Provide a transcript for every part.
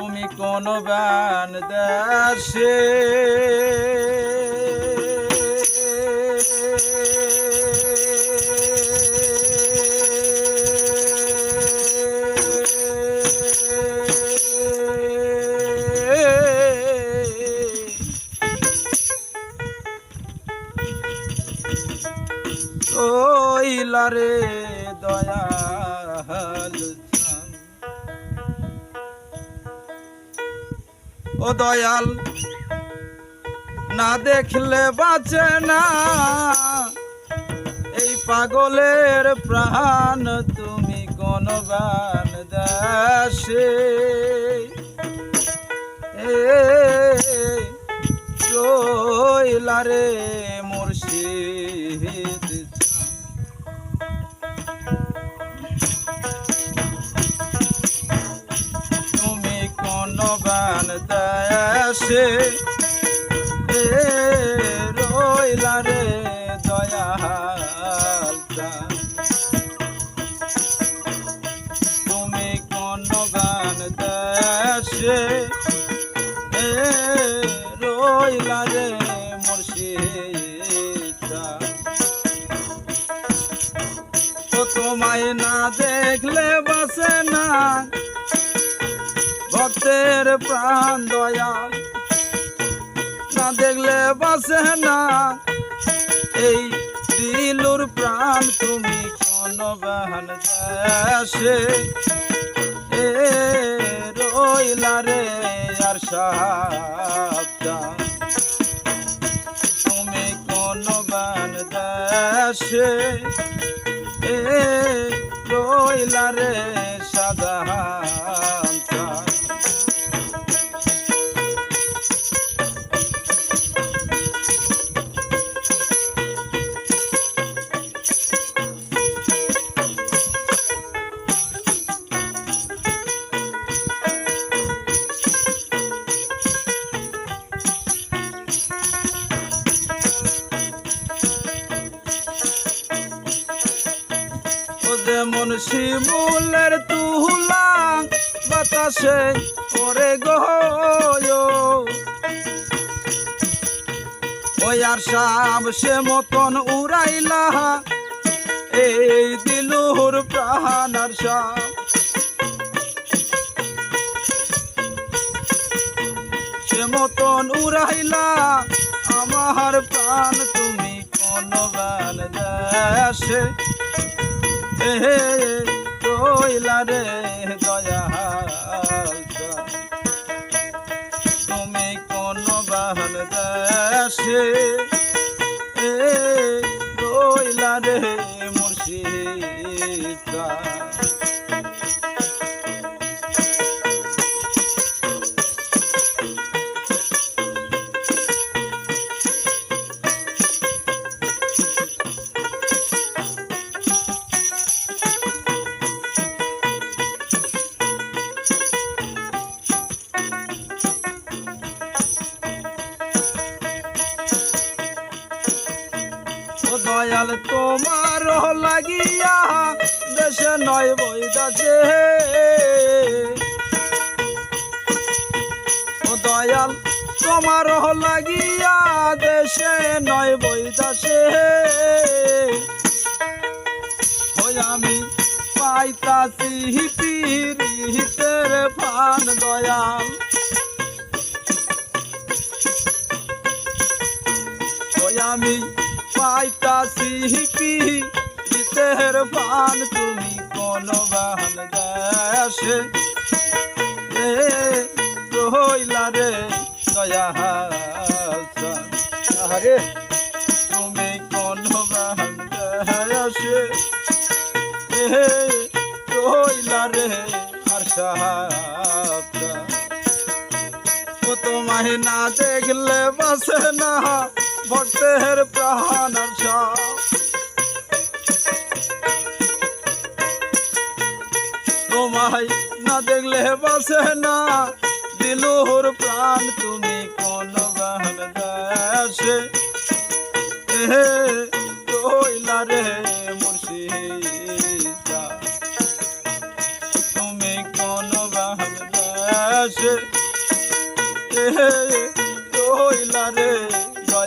তুমি কোন বান দেশে? ওইলারে দয়াল ও দয়াল, না দেখলে বাঁচে না। এই পাগলের প্রাণ তুমি কোন গান দাসে। এ রইলারে মুর্শিদ এ রইলা রে দয়াল তুমি কোন গান দেশে? রইলা রে মুর্শিদ। ও তোমায় না দেখলে বাসে না। ভক্তের প্রাণ দয়াল। না দেখলে বাসে না। এই দিলুর প্রাণ তুমি কোন বাহান দেশে এ রইলা রে আর তুমি কোন বান দেশে এ রইলা রে সাধারণ যেমন শিমুলের তুলা, বাতাসে ওরে গয় ওই আর সাব সে মতন উড়াইলা, এই দিলুর প্রাণ আর সে মতন উড়াইলা, আমার প্রাণ তুমি কোন গান দেশে? রইলা রে দয়া। তুমি কোন বাহন দেশে রইলা রে মুর্শিদ দয়াল তোমার লাগিয়া দেশে নয় বইদাছে ও দয়াল, তোমার লাগিয়া দেশে নয় ওই আমি পাইতাছি পিরিতের ফান দয়াল। আমি পাইতাছি পিরিতের ফান তুমি কোন বাহান দেশে? রইলা রে, দয়া আরে তুমি কোন বাহান দেশে? রইলা রে, আর সাহায্য। তোমায় না দেখলে বাসে না। ভক্তের প্রাণ তোমায় না দেখলে বাসে না, দিলুর প্রাণ তুমি কোন গান দেশে এ রইলা রে মুর্শিদা, তুমি কোন বাহন আসে এ রইলা রে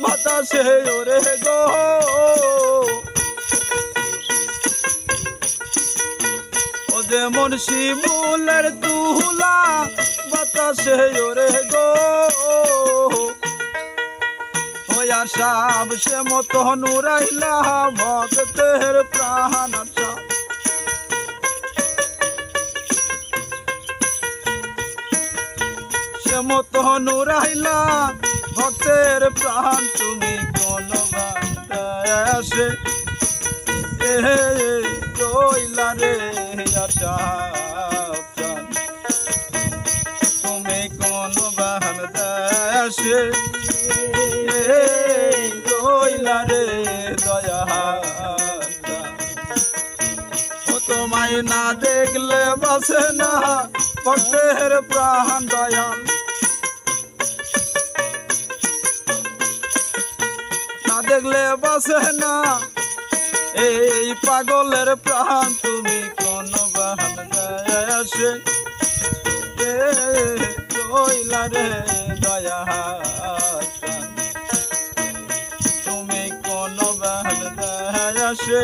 বাতাসে ওরে গো। ও যেমন শিবুলের তুলা বাতাসে ওরে গো। ওই আসাব সে মতো নুরাইলা ভক্তের প্রাণ আশা সে মতো নুরাইলা ভক্তের প্রাণ তুমি কোন আসে। রইলা রে আশা। তুমি কোন বাহান আসে রইলা রে দয়া তোমায় না দেখলে বাসে না, ভক্তের প্রাণ দয়াল। দেখলে বাসে না। এই পাগলের প্রাণ তুমি কোন বাহান গায়ে আসে। কইলা রে দয়া তুমি কোন বাহান গায়ে আসে।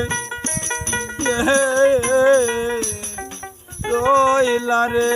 রইলা রে